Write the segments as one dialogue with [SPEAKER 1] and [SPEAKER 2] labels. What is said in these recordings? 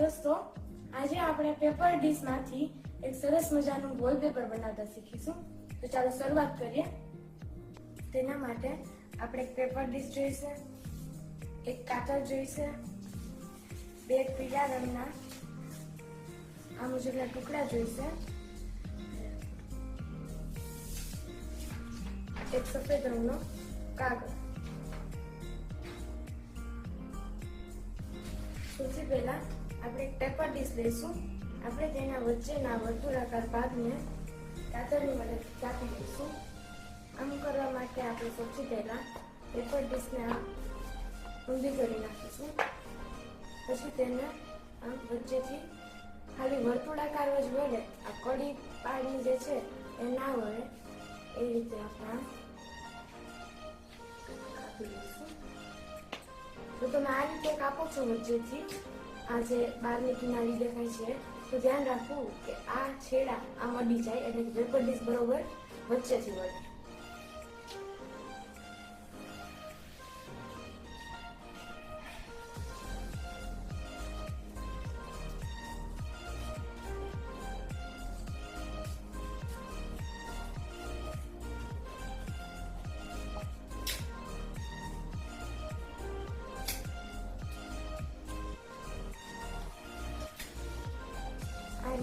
[SPEAKER 1] દોસ્તો, આજે આપણે પેપર ડીશમાંથી એક સરસ મજાનું વોલપેપર બનાવતા શીખીશું. તો ચાલો શરૂઆત કરીએ. તેના માટે આપણે એક પેપર ડીશ જોઈશે, એક કાતર જોઈશે, બે પીળા રંગના આ મુજબના ટુકડા જોઈશે, એક સફેદ રંગનો કાગળ. સૌથી પહેલા આપણે એક પેપર ડીશ લઈશું. આપણે તેના વચ્ચેના વર્તુળાકાર ભાગને કાતરની મદદથી કાપી દઈશું આમ કરવા માટે આપણે સૌથી પહેલાં પેપર ડીશને ઊંધી કરી નાખીશું. પછી તેને આમ વચ્ચેથી ખાલી વર્તુળાકાર જ વળે આ કડી પાડી જે છે એ ના વળે એ રીતે આપણે કાપી લઈશું. તો તમે આ રીતે કાપો છો વચ્ચેથી. આ જે બહારની કિનારી દેખાય છે. તો ધ્યાન રાખવું કે આ છેડા આમાં અડી જાય એટલે ડીશ બરોબર વચ્ચેથી વળે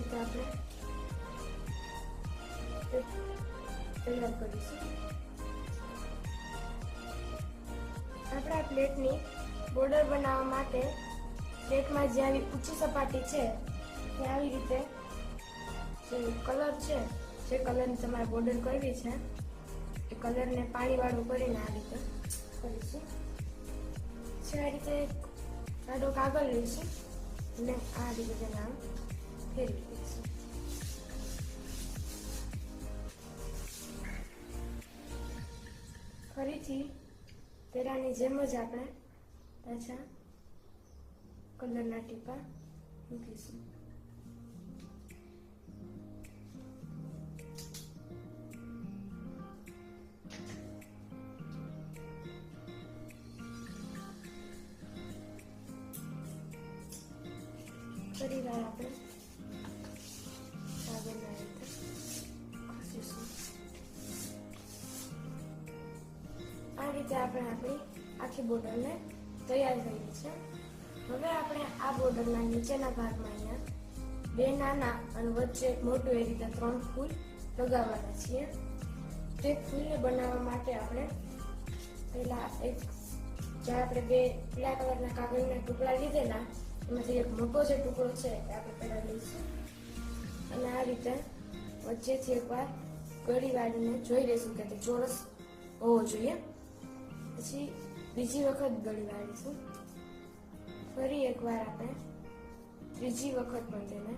[SPEAKER 1] રીતે આપણે તૈયાર કરીશું આપણે પ્લેટની બોર્ડર બનાવવા માટે પ્લેટમાં જે આવી ઊંચી સપાટી છે તે આવી રીતે જે કલર છે, જે કલરની તમારે બોર્ડર કરવી છે, એ કલરને પાણીવાળું કરીને આ રીતે કરીશું. છે આ રીતે આડો કાગળ લઈશું. અને આ રીતે તેના આમ ફરીથી પેલાની જેમ જ આપણે પાછા કલરના ટીપા મૂકીશું. રીતે આપણે આપણી આખી બોર્ડરને તૈયાર કરી છે હવે આપણે આ બોર્ડરના નીચેના ભાગમાં અહીંયા બે નાના અને વચ્ચે મોટું એ રીતે ત્રણ ફૂલ લગાવવાના છીએ. તે ફૂલને બનાવવા માટે આપણે પહેલાં એક જ્યાં આપણે બે પીળા કલરના કાગળના ટુકડા લીધેલા, એમાંથી એક મોટો જે ટુકડો છે એ આપણે પહેલાં લઈશું. અને આ રીતે વચ્ચેથી એકવાર ગળી વાળીને જોઈ લઈશું કે તે ચોરસ હોવો જોઈએ. પછી બીજી વખત ગળી વાળીશું ફરી એકવાર આપણે ત્રીજી વખત પણ તેને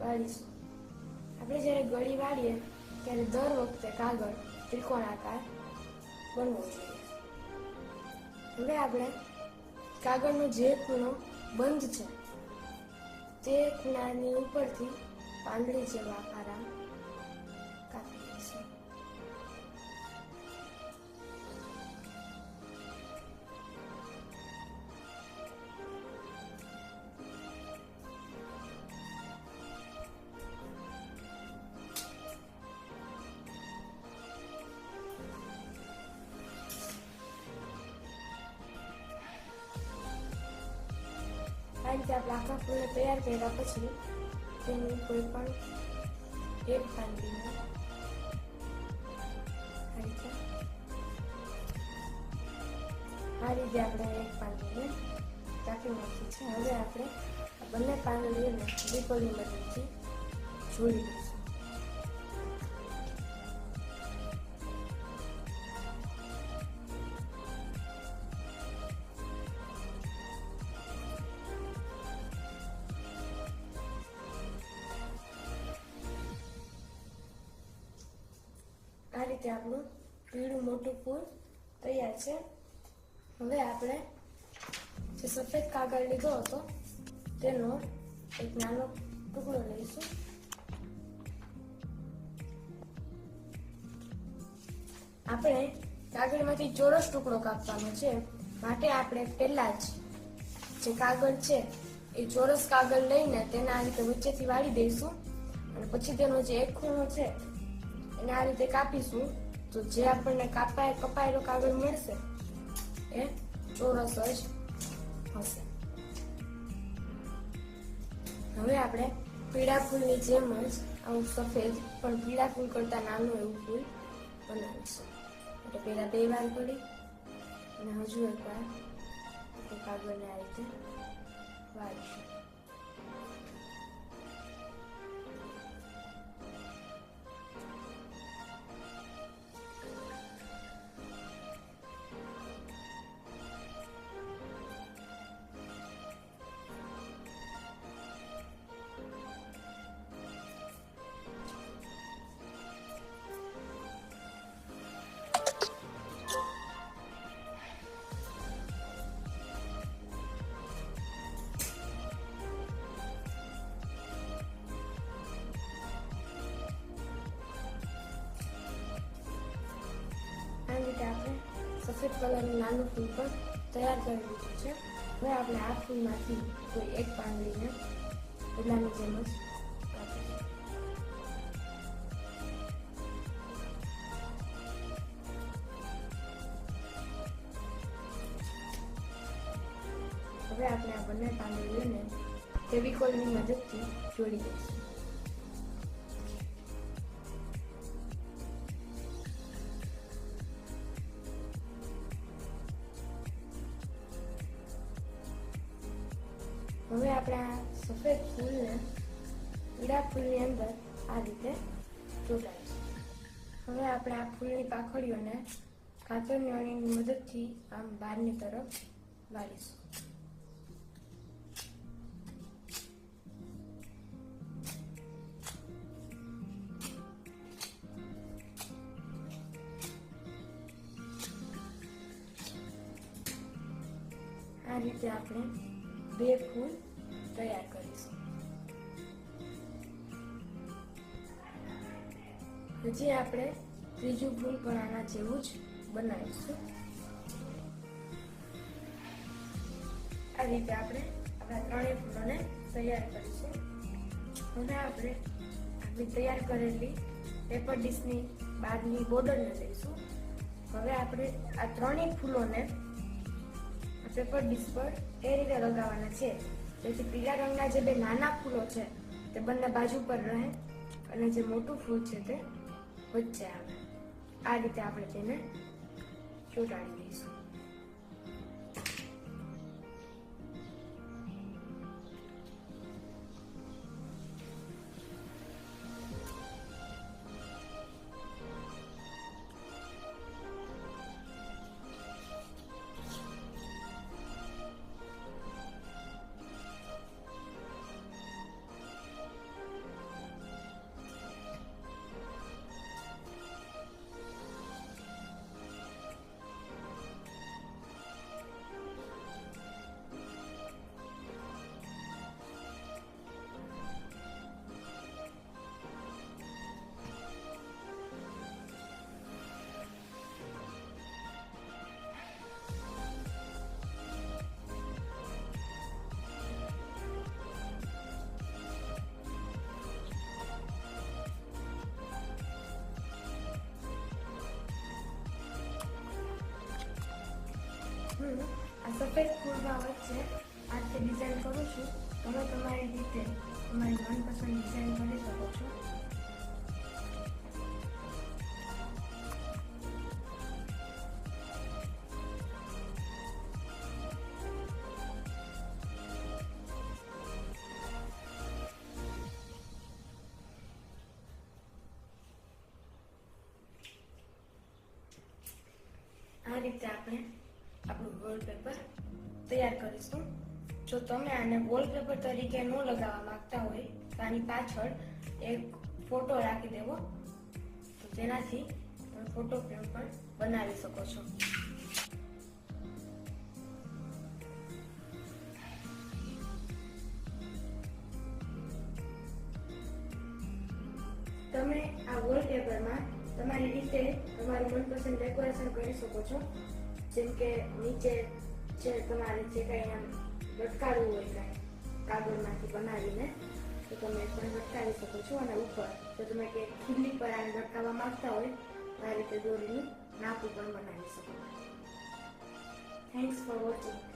[SPEAKER 1] વાળીશું. આપણે જ્યારે ગળી વાળીએ, ત્યારે દર વખતે કાગળ ત્રિકોણાકાર બનવો જોઈએ. હવે આપણે કાગળનો જે ખૂણો બંધ છે, તે ખૂણાની ઉપરથી પાંદડી જેવા આકાર રીતે આપણે આખા ફૂલને તૈયાર કર્યા પછી તેની કોઈ પણ એક પાંદડીને આ રીતે આપણે એક પાંદડીને કાપી નાખી છે હવે આપણે બંને પાંદડીઓને દીપોની મદદથી જોડી દઈશું રીતે આપણું પીળું મોટું ફૂલ તૈયાર છે. હવે આપણે જે સફેદ કાગળ લીધો હતો, તેનો એક નાનો ટુકડો લઈશું. આપણે કાગળમાંથી ચોરસ ટુકડો કાપવાનો છે. માટે આપણે પહેલા જ જે કાગળ છે, એ ચોરસ કાગળ લઈને તેના આ રીતે વચ્ચેથી વાળી દઈશું. અને પછી તેનો જે એક ખૂણો છે એને આ રીતે કાપીશું તો જે આપણને કાપાય કપાયેલો કાગળ મળશે, એ ચોરસ જ હશે. હવે આપણે પીળા ફૂલની જેમ જ આવું સફેદ, પણ પીળા ફૂલ કરતા નાનું એવું ફૂલ બનાવીશું. એટલે પેલા બે વાર કરી, અને હજુ એક વાર કાગળને આ રીતે વાળીશું. સફેદ કલરનું નાનું ફૂલ પણ તૈયાર કરી દીધું છે હવે આપણે આ ફૂલમાંથી કોઈ એક પાંદડીને પહેલાની જેમ જ. હવે આપણે આ બંને પાંદડીઓને ફેવિકોલની મદદથી જોડી દઈશું હવે આપણે સફેદ ફૂલને પીળા ફૂલની અંદર આ રીતે ચોટાડીશું હવે આપણે આ ફૂલની પાખડીઓને કાતરની અણીની મદદથી આમ બહારની તરફ વાળીશું. આ રીતે આપણે બે ફૂલ તૈયાર કરીશું. હજી આપણે ત્રીજું ફૂલ પણ આના જેવું જ બનાવીશું. આ રીતે આપણે આપણા ત્રણેય ફૂલોને તૈયાર કરીશું. હવે આપણે આપણી તૈયાર કરેલી પેપર ડીશની બહારની બોર્ડરને લઈશું. હવે આપણે આ ત્રણેય ફૂલોને ડીશ પર એ રીતે લગાવવાના છે. જેથી પીળા રંગના જે બે નાના ફૂલો છે, તે બંને બાજુ પર રહે અને જે મોટું ફૂલ છે તે વચ્ચે આવે. આ રીતે આપણે તેને ચોટાડી દઈશું. સફેદ ફૂલના વચ્ચે આ રીતે ડિઝાઇન કરું છું તમે તમારી રીતે તમારી મનપસંદ ડિઝાઇન કરી શકો છો આ રીતે આપણે આપણું વોલપેપર તૈયાર કરીશું. જો તમે આને વોલપેપર તરીકે ન લગાવવા માંગતા હોય, તો આની પાછળ એક ફોટો રાખી દેવો. તો તેનાથી તમે ફોટો ફ્રેમ પણ બનાવી શકો છો. તમે આ વોલપેપરમાં તમારી રીતે તમારું મનપસંદ ડેકોરેશન કરી શકો છો. જેમ કે નીચે જે તમારે જે કંઈ આમ લટકાવવું હોય કાંઈ કાગળમાંથી બનાવીને, તો તમે પણ લટકાવી શકો છો. અને ઉપર જો તમે કે ખીલી પર આને લટકાવવા માંગતા હોય, તો આ રીતે દોરીને નાપું પણ બનાવી શકો. Thanks for watching